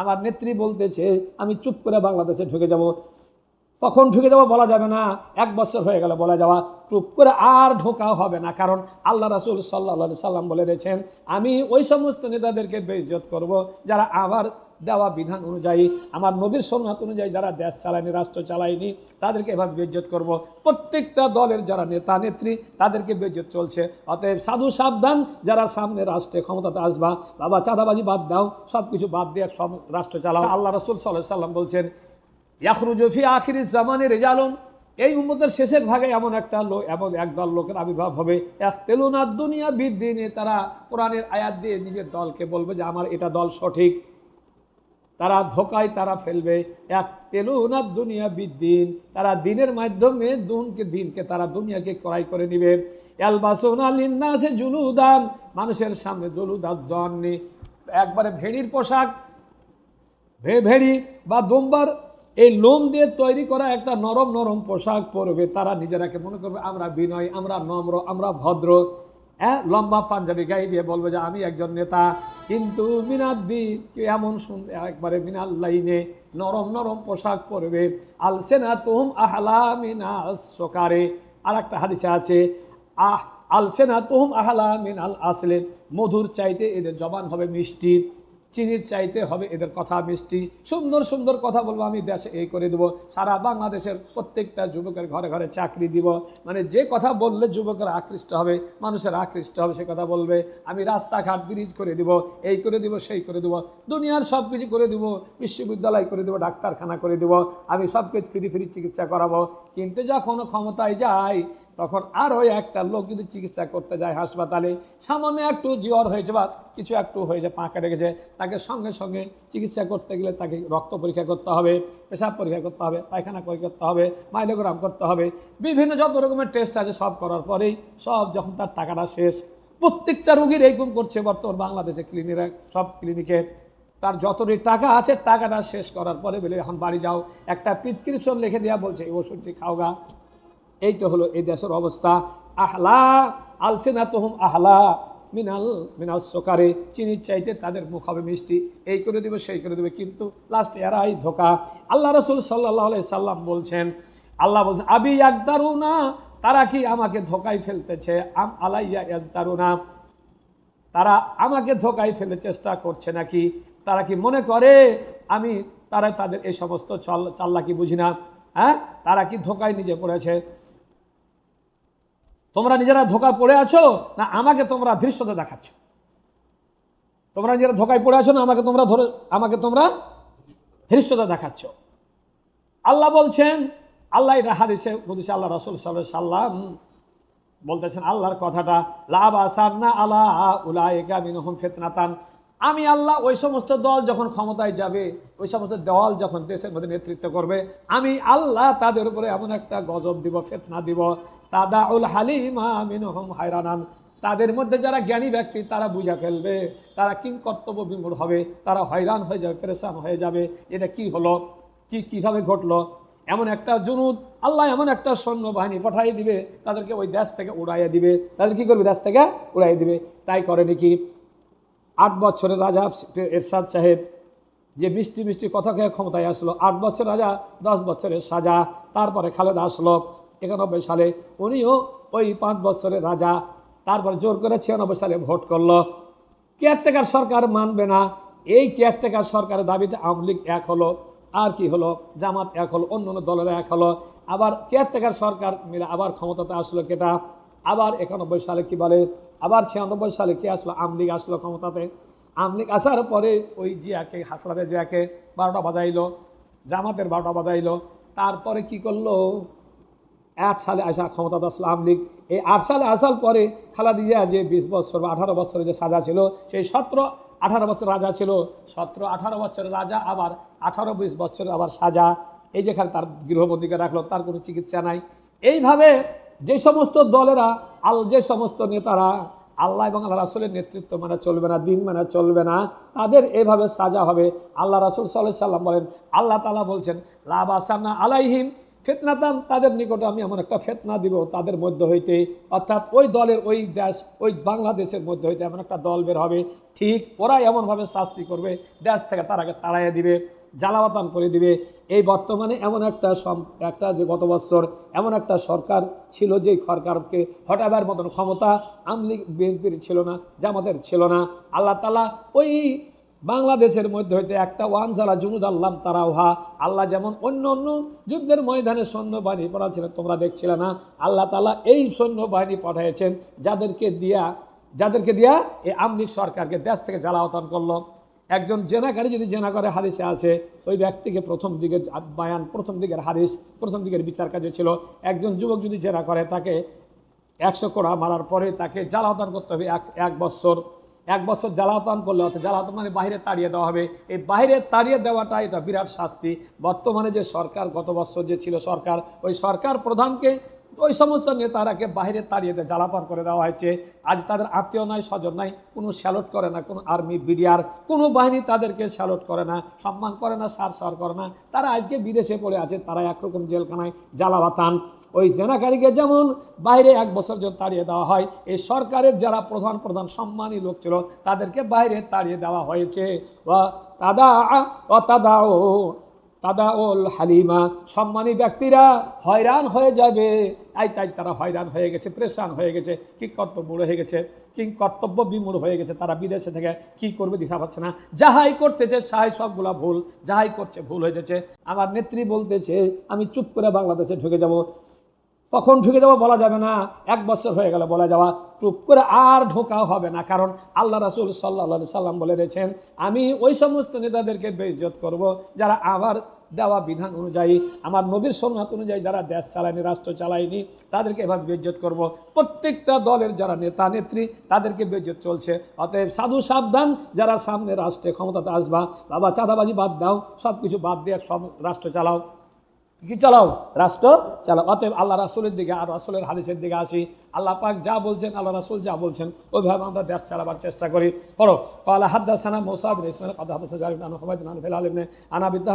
আমার নেত্রী বলতেছে, আমি চুপ করে বাংলাদেশে ঢুকে যাব। কখন ঢুকে যাব বলা যাবে না, এক বছর হয়ে গেল বলা যাওয়া। টুপ করে আর ঢোকা হবে না, কারণ আল্লাহ রাসুল সাল্লা সাল্লাম বলে দিয়েছেন, আমি ওই সমস্ত নেতাদেরকে বেইজত করব যারা আমার দেওয়া বিধান অনুযায়ী, আমার নবীর সন্ন্যত অনুযায়ী যারা দেশ চালায়নি, রাষ্ট্র চালায়নি, তাদেরকে এভাবে বেজ্জত করব। প্রত্যেকটা দলের যারা নেতা, নেত্রী, তাদেরকে বেজ্জত চলছে। অতএব সাধু সাবধান, যারা সামনে রাষ্ট্রে ক্ষমতাতে আসবা, বাবা চাঁদাবাজি বাদ দাও সব কিছু বাদ দিয়ে সব রাষ্ট্র চালাও। আল্লাহ রসুল সাল্লাহ সাল্লাম বলছেন ইয়াখরুজফি আখির জামানের রেজালন। এই উম্মতের শেষের ভাগে এমন একটা লোক এমন একদল লোকের আবির্ভাব হবে। এক তেলুনা দুনিয়া বিদ্দিনে, তারা কোরআনের আয়াত দিয়ে নিজের দলকে বলবে যে, আমার এটা দল সঠিক। তারা ধোকায় তারা ফেলবে। এক তেলুনা দুনিয়া বিদ্দিন। তারা দিনের মাধ্যমে দুনকে দিনকে তারা দুনিয়াকে ক্রয় করে নিবে। লিন্নাসে জুলুদান। মানুষের সামনে জুলুদাত জন্নি একবারে ভেড়ির পোশাক ভেড়ি বা দোম্বার, এই লোম দিয়ে তৈরি করা একটা নরম নরম পোশাক পরবে। তারা নিজেরাকে মনে করবে, আমরা বিনয়, আমরা নম্র, আমরা ভদ্র। হ্যাঁ লম্বা পাঞ্জাবি গায়ে দিয়ে বলবে যে, আমি একজন নেতা। কিন্তু মিনাদ্দি এমন শুন একবারে মিনাল লাইনে নরম নরম পোশাক পরবে। আলসেনা তুম আহলা মিনা সকারে। আর একটা হাদিসে আছে, আহ আলসেনা তুম আহলা মিনাল আসলে। মধুর চাইতে এদের জবান হবে মিষ্টি। চিনির চাইতে হবে, এদের কথা মিষ্টি, সুন্দর সুন্দর কথা বলব, আমি দেশে এই করে দেবো, সারা বাংলাদেশের প্রত্যেকটা যুবকের ঘরে ঘরে চাকরি দিব। মানে যে কথা বললে যুবকের আকৃষ্ট হবে, মানুষের আকৃষ্ট হবে, সে কথা বলবে। আমি রাস্তাঘাট ব্রিজ করে দিব, এই করে দিব, সেই করে দিব, দুনিয়ার সব কিছু করে দিব, বিশ্ববিদ্যালয় করে দেবো, ডাক্তারখানা করে দেব, আমি সব কিছু ফ্রি ফ্রি চিকিৎসা করাবো। কিন্তু যখন ক্ষমতায় যাই তখন আরও একটা লোক যদি চিকিৎসা করতে যায় হাসপাতালে, সামান্য একটু জ্বর হয়েছে বা কিছু একটু হয়েছে পাঁকা রেখেছে, তাকে সঙ্গে সঙ্গে চিকিৎসা করতে গেলে তাকে রক্ত পরীক্ষা করতে হবে, পেশাব পরীক্ষা করতে হবে, পায়খানা পরীক্ষা করতে হবে, মাইলোগ্রাম করতে হবে, বিভিন্ন যত রকমের টেস্ট আছে সব করার পরেই সব যখন তার টাকাটা শেষ, প্রত্যেকটা রুগীর এইরকম করছে বর্তমান বাংলাদেশে ক্লিনিক সব ক্লিনিকে তার যতটি টাকা আছে টাকাটা শেষ করার পরে বলে, এখন বাড়ি যাও। একটা প্রিসক্রিপশন লিখে দেওয়া বলছে, এই ওষুধটি খাওগা। এই তো হলো এই দেশের অবস্থা। আহলা আলসেনা তহুম আহলা, মিনাল মিনাল সোকারে। চিনির চাইতে তাদের মুখ হবে মিষ্টি। এই করে দেবে, সেই করে দেবে। কিন্তু লাস্টে এরাই ধোকা। আল্লাহ রসুল সাল্লাহ সাল্লাম বলছেন, আল্লাহ বলছেন, আবি একদারু না তারা কি আমাকে ধোকায় ফেলতেছে? আম আলাইয়া ইয়াজদারুনা? তারা আমাকে ধোকায় ফেলে চেষ্টা করছে নাকি? তারা কি মনে করে, আমি, তারা তাদের এই সমস্ত চল, চাল্লাকি বুঝি না? হ্যাঁ? তারা কি ধোকায় নিজে পড়েছে? তোমরা নিজেরা ধোকা পড়ে আছো না আমাকে তোমরা ধৃষ্টতা দেখাচ্ছ? তোমরা নিজেরা ধোকায় পড়ে আছো না আমাকে তোমরা ধরে, আমাকে তোমরা ধৃষ্টতা দেখাচ্ছ? আল্লাহ বলছেন, আল্লাহ এটা হারিসে বলছে আল্লাহ রসুল সাল্লাম বলতেছেন, আল্লাহর কথাটা লাভ আসান না আল্লাহ উলা মিনহুম ফেতনাতান আমি আল্লাহ ওই সমস্ত দল যখন ক্ষমতায় যাবে, ওই সমস্ত দল যখন দেশের মধ্যে নেতৃত্ব করবে, আমি আল্লাহ তাদের উপরে এমন একটা গজব দিব, ফেতনা দিব। তাদা উল হালিমা মিনহম হায়রানান। তাদের মধ্যে যারা জ্ঞানী ব্যক্তি, তারা বুঝা ফেলবে। তারা কিং কর্তব্য বিমূঢ় হবে। তারা হয়রান হয়ে যাবে পরেশান হয়ে যাবে। এটা কি হলো? কি, কীভাবে ঘটলো? এমন একটা জুনুদ। আল্লাহ এমন একটা সৈন্যবাহিনী পাঠাই দিবে, তাদেরকে ওই দেশ থেকে উড়াইয়া দিবে। তাদের কি করবে? দেশ থেকে উড়াই দিবে। তাই করে নাকি? আট বছরের রাজা এরশাদ সাহেব যে মিষ্টি মিষ্টি কথা খেয়ে ক্ষমতায় আসলো। আট বছর রাজা, দশ বছরের সাজা, তারপরে খালেদা আসলো একানব্বই সালে। উনিও ওই পাঁচ বছরের রাজা, তারপর জোর করে ছিয়ানব্বই সালে ভোট করল। কেয়ারটেকার সরকার মানবে না। এই কেয়ারটেকার সরকারের দাবিতে আওয়ামী লীগ এক হলো। আর কি হলো? জামাত এক হলো অন্য অন্য দলের এক হলো। আবার কেয়ারটেকার সরকার মিলে আবার ক্ষমতাতে আসলো কেটা? আবার একানব্বই সালে কি বলে? আবার ছিয়ানব্বই সালে কি আসলো? আমলিগ আসলো ক্ষমতাতে। আমলিগ আসার পরে ওই জিয়াকে হাসলাতে জিয়াকে বারোটা বাজাইলো, জামাতের বারোটা বাজাইলো। তারপরে কি করল? আট সালে আসা ক্ষমতাতে আসলো আমলিগ। এই আট সালে আসার পরে খালাদি জিয়া যে বিশ বছর বা আঠারো বছরের যে সাজা ছিল, সেই সতেরো, আঠারো বছর রাজা ছিল। সতেরো, আঠারো বছরের রাজা, আবার আঠারো, বিশ বছরের আবার সাজা। এই যেখানে তার গৃহবন্দীকে রাখল, তার কোনো চিকিৎসা নাই। এইভাবে যে সমস্ত দলেরা, আল, যে সমস্ত নেতারা, আল্লাহ এবং আল্লাহ রাসুলের নেতৃত্ব মানে চলবে না, দিন মানে চলবে না, তাদের এভাবে সাজা হবে। আল্লাহ রাসুল সাল্লাহ সাল্লাম বলেন, আল্লাহ তালা বলছেন লাভ আসানা আলাইহিম ফেতনাদান তাদের নিকটে আমি এমন একটা ফেতনা দিব তাদের মধ্য হইতে। অর্থাৎ ওই দলের ওই দেশ, ওই বাংলাদেশের মধ্যে হইতে এমন একটা দল বের হবে। ঠিক ওরা এমনভাবে শাস্তি করবে, দেশ থেকে তারাকে তাড়াইয়া দিবে। জ্বালাবাতান করে দিবে। এই বর্তমানে এমন একটা একটা যে গত বছর এমন একটা সরকার ছিল যে সরকারকে হটাবার মতন ক্ষমতা আমলিগ, বিএনপির ছিল না, জামাতের ছিল না। আল্লাহ তালা ওই বাংলাদেশের মধ্যে হইতে একটা ওয়ান যারা জুনুদ আল্লাম তারা উহা আল্লাহ যেমন অন্য অন্য যুদ্ধের ময়দানে সৈন্যবাহিনী পড়াছিলেন তোমরা দেখছিলে না। আল্লাহ তালা এই সৈন্যবাহিনী পাঠিয়েছেন যাদেরকে দিয়া যাদেরকে দিয়া এই আমলিক সরকারকে দেশ থেকে জ্বালাওতান করল। একজন জেনাকারী যদি জেনা করে হাদিসে আছে, ওই ব্যক্তিকে প্রথম দিকের বায়ান, প্রথম দিকের হাদিস, প্রথম দিকের বিচার কাজে ছিল। একজন যুবক যদি জেনা করে, তাকে একশো কোড়া মারার পরে তাকে জ্বালাতন করতে হবে এক এক বছর। এক বছর জ্বালাতন করলে অর্থাৎ জ্বালাতন মানে বাইরে তাড়িয়ে দেওয়া হবে। এই বাইরে তাড়িয়ে দেওয়াটা এটা বিরাট শাস্তি। বর্তমানে যে সরকার, গত বছর যে ছিল সরকার, ওই সরকার প্রধানকে ওই সমস্ত নেতারাকে বাইরে তাড়িয়ে দিয়ে জ্বালাতন করে দেওয়া হয়েছে। আজ তাদের আত্মীয় নাই, স্বজন নাই, কোনো স্যালুট করে না, কোনো আর্মি, বিডিআর, কোনো বাহিনী তাদেরকে স্যালুট করে না, সম্মান করে না সার সার করে না। তারা আজকে বিদেশে পড়ে আছে, তারা একরকম জেলখানায় জ্বালাবাতান। ওই জেনাকারীকে যেমন বাইরে এক বছর জন্য তাড়িয়ে দেওয়া হয়, এই সরকারের যারা প্রধান প্রধান সম্মানী লোক ছিল, তাদেরকে বাইরে তাড়িয়ে দেওয়া হয়েছে। তাদা ও তাদা ও তাদা ওল হালিমা, সম্মানী ব্যক্তিরা হয়রান হয়ে যাবে। তাই তাই তারা হয়রান হয়ে গেছে, প্রেশান হয়ে গেছে, কি কর্তব্য হয়ে গেছে, কি কর্তব্য বিমূল হয়ে গেছে তারা বিদেশে থেকে, কি করবে দিশা পাচ্ছে না। যাহাই করতেছে সাহাই সবগুলা ভুল, যাহাই করছে ভুল হয়ে যাচ্ছে। আমার নেত্রী বলতেছে, আমি চুপ করে বাংলাদেশে ঢুকে যাব কখন ঢুকে যাব বলা যাবে না। এক বছর হয়ে গেলে বলা যাওয়া। টুপ করে আর ঢোকা হবে না, কারণ আল্লাহ রাসুল সাল্লা সাল্লাম বলে দিয়েছেন, আমি ওই সমস্ত নেতাদেরকে বেইজ্জত করব যারা আমার দেওয়া বিধান অনুযায়ী, আমার নবীর সন্ন্যাত অনুযায়ী যারা দেশ চালায়নি, রাষ্ট্র চালায়নি, তাদেরকে এভাবে বেজ্জত করব। প্রত্যেকটা দলের যারা নেতা, নেত্রী, তাদেরকে বেজ্জত চলছে। অতএব সাধু সাবধান, যারা সামনে রাষ্ট্রে ক্ষমতাতে আসবা, বাবা চাঁদাবাজি বাদ দাও সব কিছু বাদ দিয়ে সব রাষ্ট্র চালাও। কি চালাও? রাষ্ট্র চালাও। অতএব আল্লাহ রাসুলের দিকে আর রাসুলের হাদিসের দিকে আসি। আল্লাহ পাক যা বলছেন, আল্লাহ রাসুল যা বলছেন, ওইভাবে আমরা দেশ চালাবার চেষ্টা করি। পড়ো। কালা হাদ্দাসানা মোসাবিন ইসমাইল, কাদা হাদ্দাসা জারিফ আনু হুমায়ুন আনু ফিল আলিমনে আনা বিদ্যা